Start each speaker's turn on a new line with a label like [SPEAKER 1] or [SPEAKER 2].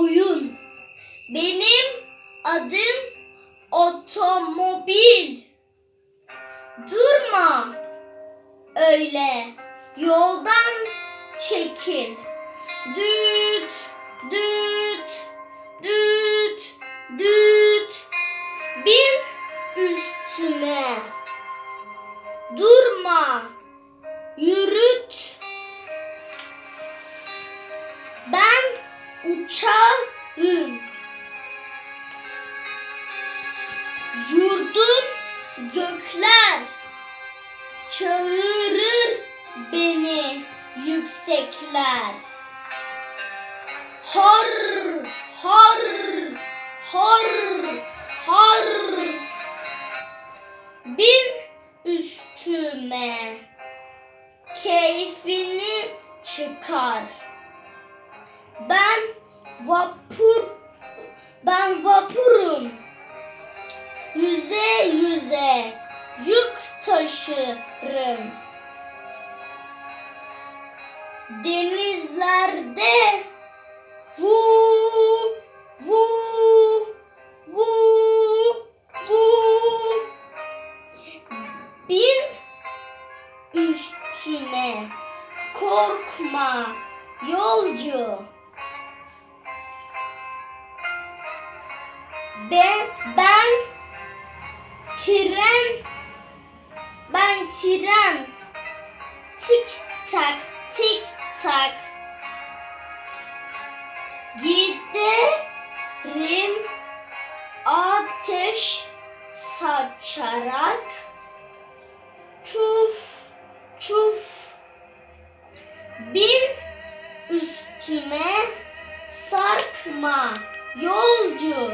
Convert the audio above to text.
[SPEAKER 1] oyun. Benim adım otomobil. Durma öyle yoldan çekil. Düt düt düt düt bin üstüme. Durma yürüt. Ben uçağım. Yurdun gökler çağırır beni yüksekler. Har har har har bin üstüme keyfini çıkar. Ben vapur ben vapurum. Yüze yüze yük taşırım. Denizlerde vu vu vu vu bin üstüne korkma yolcu. Ben, ben tren ben tren. Tik tak tik tak. Giderim ateş saçarak çuf çuf. Bin üstüme sarkma yolcu